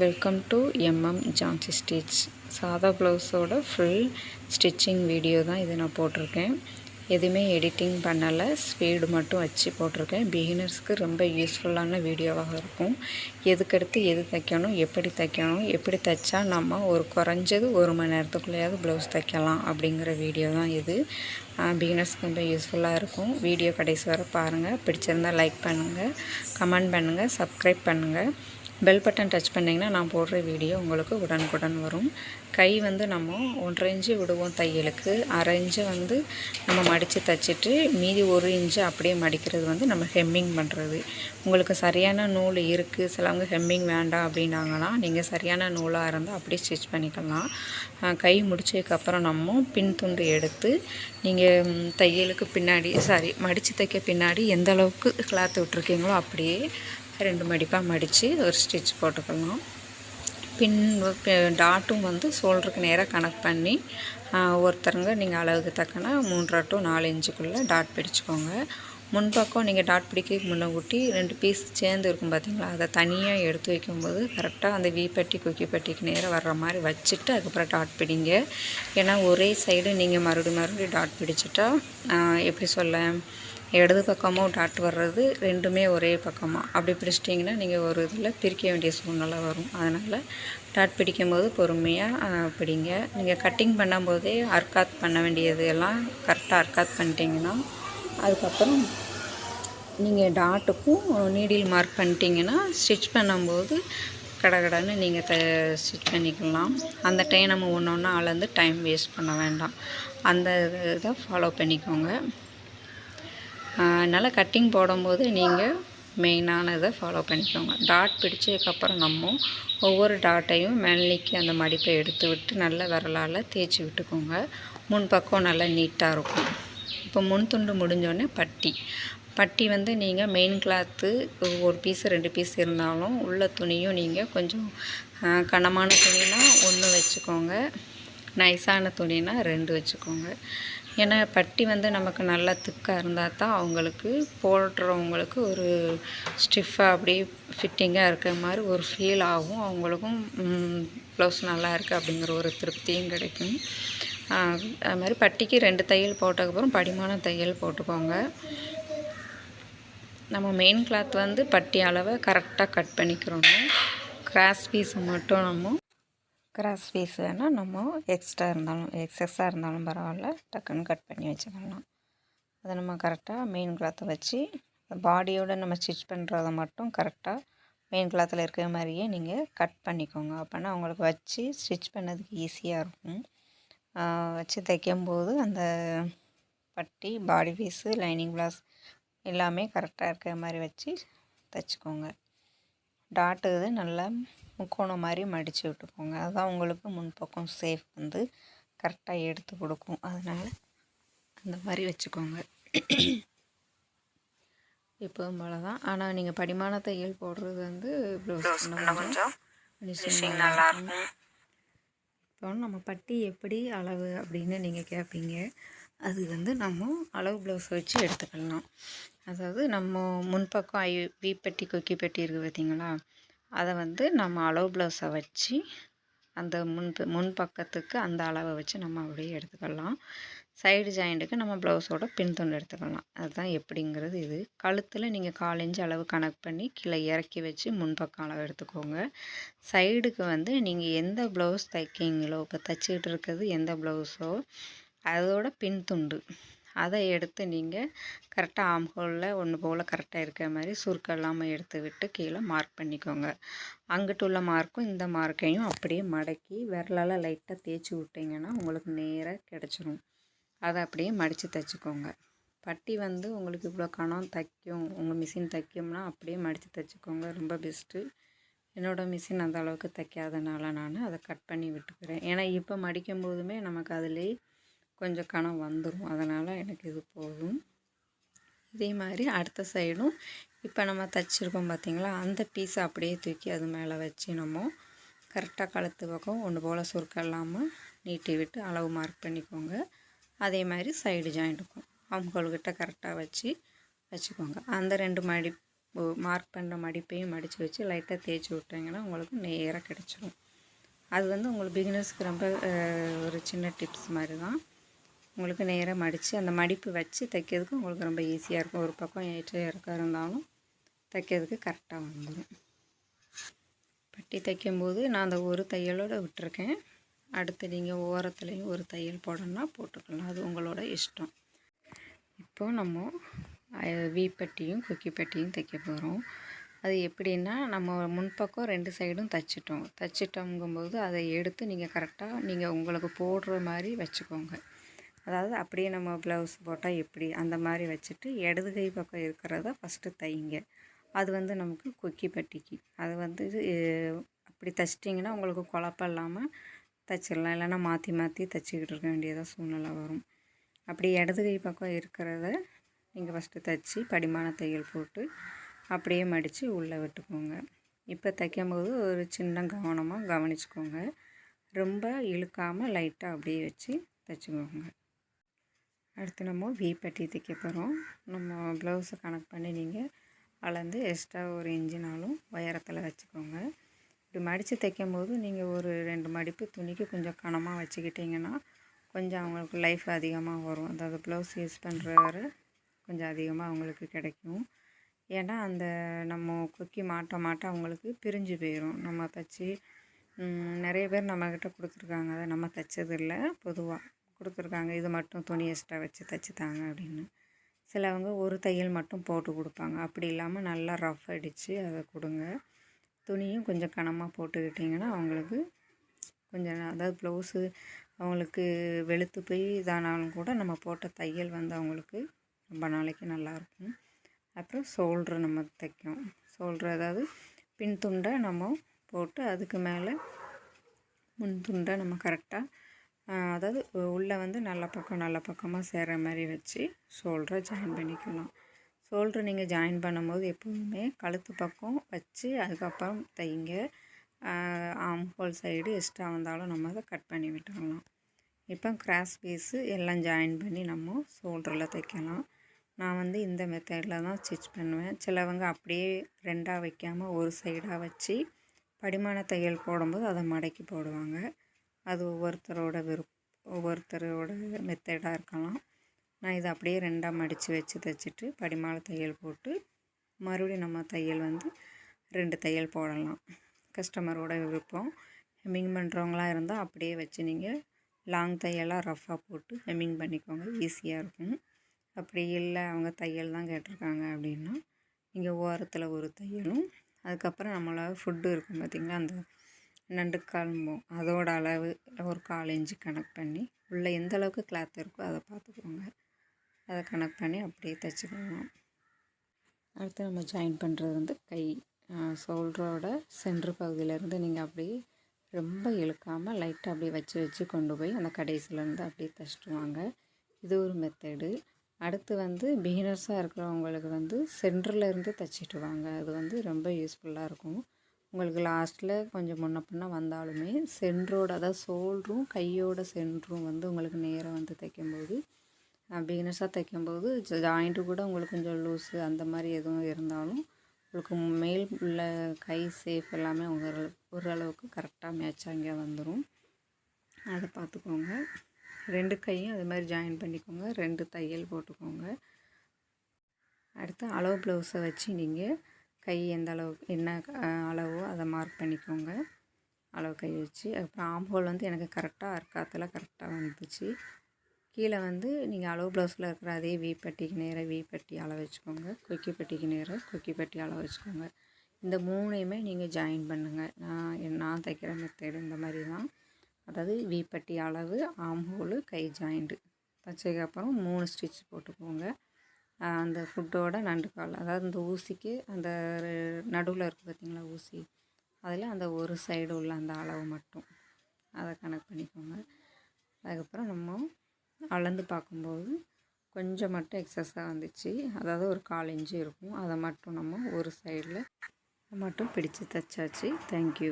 Welcome to MM Jhansi stitch சாதா ப்ளவுஸோட full stitching video தான் இது நான் போட்டிருக்கேன். எதுவுமே எடிட்டிங் பண்ணலை. ஸ்பீடு மட்டும் வச்சு போட்டிருக்கேன். பிகினர்ஸ்க்கு ரொம்ப யூஸ்ஃபுல்லான வீடியோவாக இருக்கும். எதுக்கடுத்து எது தைக்கணும் எப்படி தைக்கணும் எப்படி தைச்சா நம்ம ஒரு குறைஞ்சது ஒரு மணி நேரத்துக்குள்ளேயாவது ப்ளவுஸ் தைக்கலாம் அப்படிங்கிற வீடியோ தான் இது. பிகினர்ஸ்க்கு ரொம்ப யூஸ்ஃபுல்லாக இருக்கும். வீடியோ கடைசி வரை பாருங்கள் பிடிச்சிருந்தால் லைக் பண்ணுங்கள் கமெண்ட் பண்ணுங்கள் சப்ஸ்கிரைப் பண்ணுங்கள் பெல் பட்டன் டச் பண்ணிங்கன்னா நான் போடுற வீடியோ உங்களுக்கு உடனுக்குடன் வரும். கை வந்து நம்ம ஒன்றரை இன்ச்சு விடுவோம் தையலுக்கு. அரை இன்ச்சு வந்து நம்ம மடித்து தைச்சிட்டு மீதி ஒரு இன்ச்சு அப்படியே மடிக்கிறது வந்து நம்ம ஹெம்மிங் பண்ணுறது உங்களுக்கு சரியான நூல் இருக்குது சிலவங்க ஹெம்மிங் வேண்டாம் அப்படின்னாங்கன்னா நீங்கள் சரியான நூலாக இருந்தால் அப்படியே ஸ்டிச் பண்ணிக்கலாம். கை முடிச்சதுக்கப்புறம் நம்ம பின் துண்டு எடுத்து நீங்கள் தையலுக்கு பின்னாடி சாரி மடித்து தைக்க பின்னாடி எந்த அளவுக்கு கிளாத் விட்ருக்கீங்களோ அப்படியே ரெண்டு மடிப்பாக மடித்து ஒரு ஸ்டிச் போட்டுக்கலாம். பின் டாட்டும் வந்து ஷோல்டருக்கு நேராக கனெக்ட் பண்ணி ஒருத்தருங்க நீங்கள் அளவுக்கு தக்கன மூன்றரை டு நாலு இன்ச்சுக்குள்ளே டாட் பிடிச்சிக்கோங்க. முன்பக்கம் நீங்கள் டாட் பிடிக்க முன்னே கூட்டி ரெண்டு பீஸ் சேர்ந்து இருக்கும் பார்த்தீங்களா அதை தனியாக எடுத்து வைக்கும்போது கரெக்டாக அந்த வீப்பட்டி குக்கி பட்டிக்கு நேராக வர்ற மாதிரி வச்சுட்டு அதுக்கப்புறம் டாட் பிடிங்க. ஏன்னா ஒரே சைடு நீங்கள் மறுபடியும் மறுபடியும் டாட் பிடிச்சிட்டா எப்படி சொல்ல இடது பக்கமும் டாட் வர்றது ரெண்டுமே ஒரே பக்கமாக அப்படி பிடிச்சிட்டிங்கன்னா நீங்கள் ஒரு இதில் பிரிக்க வேண்டிய சூழ்நிலை வரும். அதனால் டாட் பிடிக்கும் போது பொறுமையாக பிடிங்க. நீங்கள் கட்டிங் பண்ணும்போதே அர்க்காத் பண்ண வேண்டியது எல்லாம் கரெக்டாக அர்க்காத் பண்ணிட்டீங்கன்னா அதுக்கப்புறம் நீங்கள் டாட்டுக்கும் நீடில் மார்க் பண்ணிட்டீங்கன்னா ஸ்டிச் பண்ணும்போது கடகடன்னு நீங்கள் த ஸ்டிச் பண்ணிக்கலாம். அந்த டைம் நம்ம ஒன்று ஒன்றா அளந்து டைம் வேஸ்ட் பண்ண வேண்டாம். அந்த இதை ஃபாலோ பண்ணிக்கோங்க. அதனால் கட்டிங் போடும்போது நீங்கள் மெயினான இதை ஃபாலோ பண்ணிக்கோங்க. டாட் பிடிச்சதுக்கப்புறம் நம்ம ஒவ்வொரு டாட்டையும் மேல்நிலைக்கு அந்த மடிப்பை எடுத்து விட்டு நல்ல விரலால் தேய்ச்சி விட்டுக்கோங்க. முன் பக்கம் நல்லா நீட்டாக இருக்கும். இப்போ முன் துண்டு முடிஞ்சோடனே பட்டி. பட்டி வந்து நீங்கள் மெயின் கிளாத்து ஒரு பீஸ் ரெண்டு பீஸ் இருந்தாலும் உள்ள துணியும் நீங்கள் கொஞ்சம் கனமான துணினா ஒன்று வச்சுக்கோங்க. நைஸான துணினா ரெண்டு வச்சுக்கோங்க. ஏன்னா பட்டி வந்து நமக்கு நல்லா திக்காக இருந்தால் தான் அவங்களுக்கு போடுறவங்களுக்கு ஒரு ஸ்டிஃபாக அப்படியே ஃபிட்டிங்காக இருக்கிற மாதிரி ஒரு ஃபீல் ஆகும். அவங்களுக்கும் ப்ளவுஸ் நல்லா இருக்குது அப்படிங்கிற ஒரு திருப்தியும் கிடைக்கும். அது மாதிரி பட்டிக்கு ரெண்டு தையல் போட்டதுக்கப்புறம் படிமான தையல் போட்டுக்கோங்க. நம்ம மெயின் கிளாத் வந்து பட்டி அளவை கரெக்டாக கட் பண்ணிக்கிறோங்க. கிராஸ் பீஸை மட்டும் நம்ம கிராஸ் பீஸ் வேணால் நம்ம எக்ஸ்ட்ரா இருந்தாலும் எக்ஸஸாக இருந்தாலும் பரவாயில்ல. டக்குன்னு கட் பண்ணி வச்சுக்கலாம். அதை நம்ம கரெக்டாக மெயின் கிளாத்தை வச்சு பாடியோடு நம்ம ஸ்டிச் பண்ணுறத மட்டும் கரெக்டாக மெயின் கிளாத்தில் இருக்கிற மாதிரியே நீங்கள் கட் பண்ணிக்கோங்க. அப்போனா அவங்களுக்கு வச்சு ஸ்டிச் பண்ணதுக்கு ஈஸியாக இருக்கும். வச்சு தைக்கும்போது அந்த பட்டி பாடி பீஸு லைனிங் ப்ளாஸ் எல்லாமே கரெக்டாக இருக்கிற மாதிரி வச்சு தைச்சிக்கோங்க. டாட்டு இது நல்லா முக்கோணம் மாதிரி மடித்து விட்டுக்கோங்க. அதுதான் உங்களுக்கு முன்பக்கம் சேஃப் வந்து கரெக்டாக எடுத்து கொடுக்கும். அதனால் அந்த மாதிரி வச்சுக்கோங்க. இப்போவும் போல தான் ஆனால் நீங்கள் படிமான தையல் போடுறது வந்து ப்ளவுஸ் கொஞ்சம் ஃபினிஷிங் நல்லாயிருக்கும் இப்போ நம்ம பட்டி எப்படி அளவு அப்படின்னு நீங்கள் கேட்பீங்க அது வந்து நம்ம அளவு ப்ளவுஸ் வச்சு எடுத்துக்கலாம். அதாவது நம்ம முன்பக்கம் ஐ வீப்பட்டி கொக்கி பெட்டி இருக்குது பார்த்தீங்களா? அதை வந்து நம்ம அளவு ப்ளவுஸை வச்சு அந்த முன் முன் பக்கத்துக்கு அந்த அளவை வச்சு நம்ம அப்படியே எடுத்துக்கலாம். சைடு ஜாயிண்ட்டுக்கு நம்ம ப்ளவுஸோட பின் துண்டு எடுத்துக்கலாம். அதுதான் எப்படிங்கிறது இது. கழுத்தில் நீங்கள் காலஞ்சு அளவு கணக்கு பண்ணி கீழே இறக்கி வச்சு முன்பக்கம் அளவு எடுத்துக்கோங்க. சைடுக்கு வந்து நீங்கள் எந்த ப்ளவுஸ் தைக்கிங்களோ இப்போ தைச்சிக்கிட்டு இருக்கிறது எந்த ப்ளவுஸோ அதோட பின் துண்டு. அதை எடுத்து நீங்கள் கரெக்டாக ஆம்ஹோலில் ஒன்று போல் கரெக்டாக இருக்கிற மாதிரி சுருக்கம் இல்லாமல் எடுத்து விட்டு கீழே மார்க் பண்ணிக்கோங்க. அங்கிட்டு உள்ள மார்க்கும் இந்த மார்க்கையும் அப்படியே மடக்கி விரலால் லைட்டாக தேய்ச்சி விட்டிங்கன்னா உங்களுக்கு நேராக கிடச்சிரும். அதை அப்படியே மடித்து தைச்சிக்கோங்க. பட்டி வந்து உங்களுக்கு இவ்வளோ கணம் தைக்கும் உங்கள் மிஷின் தைக்கும்னா அப்படியே மடித்து தைச்சிக்கோங்க. ரொம்ப பெஸ்ட்டு என்னோடய மிஷின் அந்த அளவுக்கு தைக்காதனால நான் அதை கட் பண்ணி விட்டுக்கிறேன். ஏன்னா இப்போ மடிக்கும் போதுமே நமக்கு அதிலே கொஞ்சம் கணம் வந்துடும் அதனால் எனக்கு இது போதும். இதே மாதிரி அடுத்த சைடும் இப்போ நம்ம தைச்சிருக்கோம் பார்த்திங்களா அந்த பீஸை அப்படியே தூக்கி அது மேலே வச்சு நம்ம கரெக்டாக கழுத்து பக்கம் ஒன்று போல் சுருக்கம் இல்லாமல் நீட்டி விட்டு அளவு மார்க் பண்ணிக்கோங்க. அதே மாதிரி சைடு ஜாயிண்ட்டுக்கும் அவங்கக்கிட்ட கரெக்டாக வச்சு வச்சுக்கோங்க. அந்த ரெண்டு மடி மார்க் பண்ணுற மடிப்பையும் மடித்து வச்சு லைட்டாக தேய்ச்சி விட்டிங்கன்னா உங்களுக்கு நேராக கிடச்சிரும். அது வந்து உங்களுக்கு பிகினர்ஸ்க்கு ரொம்ப ஒரு சின்ன டிப்ஸ் மாதிரி தான் உங்களுக்கு நேராக மடித்து அந்த மடிப்பு வச்சு தைக்கிறதுக்கு உங்களுக்கு ரொம்ப ஈஸியாக இருக்கும். ஒரு பக்கம் ஏற்ற இறக்க இருந்தாலும் தைக்கிறதுக்கு கரெக்டாக வந்துடும் பட்டி தைக்கும்போது நான் அந்த ஒரு தையலோடு விட்டுருக்கேன். அடுத்து நீங்கள் ஓரத்துலேயும் ஒரு தையல் போடணுன்னா போட்டுக்கலாம். அது உங்களோட இஷ்டம். இப்போது நம்ம வீப்பட்டியும் குக்கி பட்டியும் தைக்க போகிறோம் அது எப்படின்னா நம்ம முன்பக்கம் ரெண்டு சைடும் தைச்சிட்டோம். தைச்சிட்டோங்கும்போது அதை எடுத்து நீங்கள் கரெக்டாக நீங்கள் உங்களுக்கு போடுற மாதிரி வச்சுக்கோங்க. அதாவது அப்படியே நம்ம ப்ளவுஸ் போட்டால் எப்படி? அந்த மாதிரி வச்சுட்டு இடது கை பக்கம் இருக்கிறத ஃபஸ்ட்டு தைங்க. அது வந்து நமக்கு கொக்கி பட்டிக்கு. அது வந்து அப்படி தைச்சிட்டிங்கன்னா உங்களுக்கு குழப்பம் இல்லாமல் தைச்சிடலாம். இல்லைன்னா மாற்றி மாற்றி தைச்சிக்கிட்டு இருக்க வேண்டியதாக சூழ்நிலை வரும். அப்படி இடது கை பக்கம் இருக்கிறத நீங்கள் ஃபஸ்ட்டு தைச்சி படிமான தையல் போட்டு அப்படியே மடித்து உள்ளே விட்டுக்கோங்க. இப்போ தைக்கும்போது ஒரு சின்ன கவனமாக கவனிச்சுக்கோங்க. ரொம்ப இழுக்காமல் லைட்டாக அப்படியே வச்சு தைச்சிக்கோங்க. அடுத்து நம்ம வி பட்டி தைக்க போகிறோம் நம்ம ப்ளவுஸை கனெக்ட் பண்ணி நீங்கள் அளந்து எக்ஸ்ட்ரா ஒரு இன்ஜினாலும் உயரத்தில் வச்சுக்கோங்க. இப்படி மடித்து தைக்கும் போது நீங்கள் ஒரு ரெண்டு மடிப்பு துணிக்கு கொஞ்சம் கனமாக வச்சுக்கிட்டிங்கன்னா கொஞ்சம் அவங்களுக்கு லைஃப் அதிகமாக வரும். அதாவது ப்ளவுஸ் யூஸ் பண்ணுற வர கொஞ்சம் அதிகமாக அவங்களுக்கு கிடைக்கும். ஏன்னா அந்த நம்ம கொக்கி மாட்ட மாட்ட அவங்களுக்கு பிரிஞ்சு போயிடும் நம்ம தைச்சி நிறைய பேர் நம்மக்கிட்ட கொடுத்துருக்காங்க. அதை நம்ம தைச்சதில்லை பொதுவாக கொடுத்துருக்காங்க. இது மட்டும் துணி எக்ஸ்ட்ரா வச்சு தைச்சி தாங்க அப்படின்னு. சிலவங்க ஒரு தையல் மட்டும் போட்டு கொடுப்பாங்க. அப்படி இல்லாமல் நல்லா ரஃப் அடித்து அதை கொடுங்க. துணியும் கொஞ்சம் கனமாக போட்டுக்கிட்டிங்கன்னா அவங்களுக்கு கொஞ்சம் அதாவது ப்ளவுஸு அவங்களுக்கு வெளுத்து போய் இதானாலும் கூட நம்ம போட்ட தையல் வந்து அவங்களுக்கு ரொம்ப நாளைக்கு நல்லாயிருக்கும் அப்புறம் சோல்ட்ரு நம்ம தைக்கும். சோல்ட்ரு அதாவது பின் துண்டை நம்ம போட்டு அதுக்கு மேலே முன் துண்டை நம்ம கரெக்டாக அதாவது உள்ளே வந்து நல்ல பக்கம் நல்ல பக்கமாக சேர்கிற மாதிரி வச்சு ஷோல்டரை ஜாயின் பண்ணிக்கலாம். ஷோல்ட்ரு நீங்கள் ஜாயின் பண்ணும்போது எப்போதுமே கழுத்து பக்கம் வச்சு அதுக்கப்புறம் தைங்க ஆம் ஹோல் சைடு எக்ஸ்ட்ரா வந்தாலும் நம்ம அதை கட் பண்ணி விட்டுடலாம் இப்போ கிராஸ் பீஸு எல்லாம் ஜாயின் பண்ணி நம்ம ஷோல்டரில் தைக்கலாம். நான் வந்து இந்த மெத்தடில் தான் ஸ்டிச் பண்ணுவேன். சிலவங்க அப்படியே ரெண்டாக வைக்காமல் ஒரு சைடாக வச்சு படிமான தையல் போடும்போது அதை மடக்கி போடுவாங்க. அது ஒவ்வொருத்தரோட விருப் ஒவ்வொருத்தரோட மெத்தடாக இருக்கலாம். நான் இதை அப்படியே ரெண்டாக மடித்து வச்சு தைச்சிட்டு படிமாலை தையல் போட்டு மறுபடியும் நம்ம தையல் வந்து ரெண்டு தையல் போடலாம். கஸ்டமரோட விருப்பம். ஹெம்மிங் பண்ணுறவங்களாம் இருந்தால் அப்படியே வச்சு நீங்கள் லாங் தையலாக ரஃப்பாக போட்டு ஹெம்மிங் பண்ணிக்கோங்க. ஈஸியாக இருக்கும். அப்படி இல்லை அவங்க தையல் தான் கேட்டிருக்காங்க அப்படின்னா நீங்கள் ஓரத்தில் ஒரு தையலும் அதுக்கப்புறம் நம்மளால் ஃபுட்டு இருக்கும் பார்த்திங்களா அந்த நண்டு கால்ம்போம் அதோட அளவு ஒரு கால் இன்ச்சு கணக்கு பண்ணி உள்ளே எந்த அளவுக்கு கிளாத் இருக்கோ அதை பார்த்துக்கோங்க. அதை கனெக்ட் பண்ணி அப்படியே தைச்சிக்கலாம் அடுத்து நம்ம ஜாயின் பண்ணுறது வந்து கை ஷோல்டரோட சென்ட்ரு பகுதியிலேருந்து நீங்கள் அப்படியே ரொம்ப இழுக்காமல் லைட்டாக அப்படியே வச்சு வச்சு கொண்டு போய் அந்த கடைசிலேருந்து அப்படியே தைச்சிட்டுவாங்க இது ஒரு மெத்தடு அடுத்து வந்து பிகினர்ஸாக இருக்கிறவங்களுக்கு வந்து சென்டரில் இருந்து தைச்சிட்டு வாங்க. அது வந்து ரொம்ப யூஸ்ஃபுல்லாக இருக்கும். உங்களுக்கு லாஸ்ட்டில் கொஞ்சம் முன்ன பின்ன வந்தாலுமே சென்ட்ரோட அதாவது சோல்ரும் கையோட சென்ட்ரும் வந்து உங்களுக்கு நேராக வந்து தைக்கும்போது பிகினர்ஸாக தைக்கும்போது ஜாயிண்ட்டு கூட உங்களுக்கு கொஞ்சம் லூஸு அந்த மாதிரி எதுவும் இருந்தாலும் உங்களுக்கு மேல் உள்ள கை சேஃப் எல்லாமே ஒரு ஓரளவுக்கு கரெக்டாக மேட்சாக வந்துடும் அதை பார்த்துக்கோங்க. ரெண்டு கையும் அது மாதிரி ஜாயின் பண்ணிக்கோங்க. ரெண்டு தையல் போட்டுக்கோங்க. அடுத்து அளவு ப்ளவுஸை வச்சு நீங்கள் கை எந்த அளவுக்கு என்ன அளவோ அதை மார்க் பண்ணிக்கோங்க. அளவு கை வச்சு. அப்புறம் ஆம்போல் வந்து எனக்கு கரெக்டாக அர்க்காத்தில் கரெக்டாக வந்துச்சு. கீழே வந்து நீங்கள் அளவு ப்ளவுஸில் இருக்கிற அதே வீப்பட்டிக்கு நேராக வீப்பட்டி அளவு வச்சுக்கோங்க. கொக்கி பட்டிக்கு நேராக கொக்கி பட்டி அளவு வச்சுக்கோங்க. இந்த மூணையுமே நீங்கள் ஜாயின் பண்ணுங்கள் நான் நான் தைக்கிற மெத்தேடு இந்த மாதிரி தான் அதாவது வீப்பட்டி அளவு ஆம்ஹோலு கை ஜாயிண்ட்டு தைச்சதுக்கப்புறம் மூணு ஸ்டிச் போட்டுக்கோங்க. அந்த ஃபுட்டோட நண்டு கால் அதாவது இந்த ஊசிக்கு அந்த நடுவில் இருக்குது பார்த்திங்களா ஊசி அதில் அந்த ஒரு சைடு உள்ள அந்த அளவு மட்டும். அதை கணக்கு பண்ணிக்கோங்க. அதுக்கப்புறம் நம்ம அளந்து பார்க்கும்போது கொஞ்சம் மட்டும் எக்ஸஸாக வந்துச்சு. அதாவது ஒரு கால் இன்ச்சு இருக்கும். அதை மட்டும் நம்ம ஒரு சைடில் மட்டும் பிடிச்சு தைச்சாச்சு. தேங்க்யூ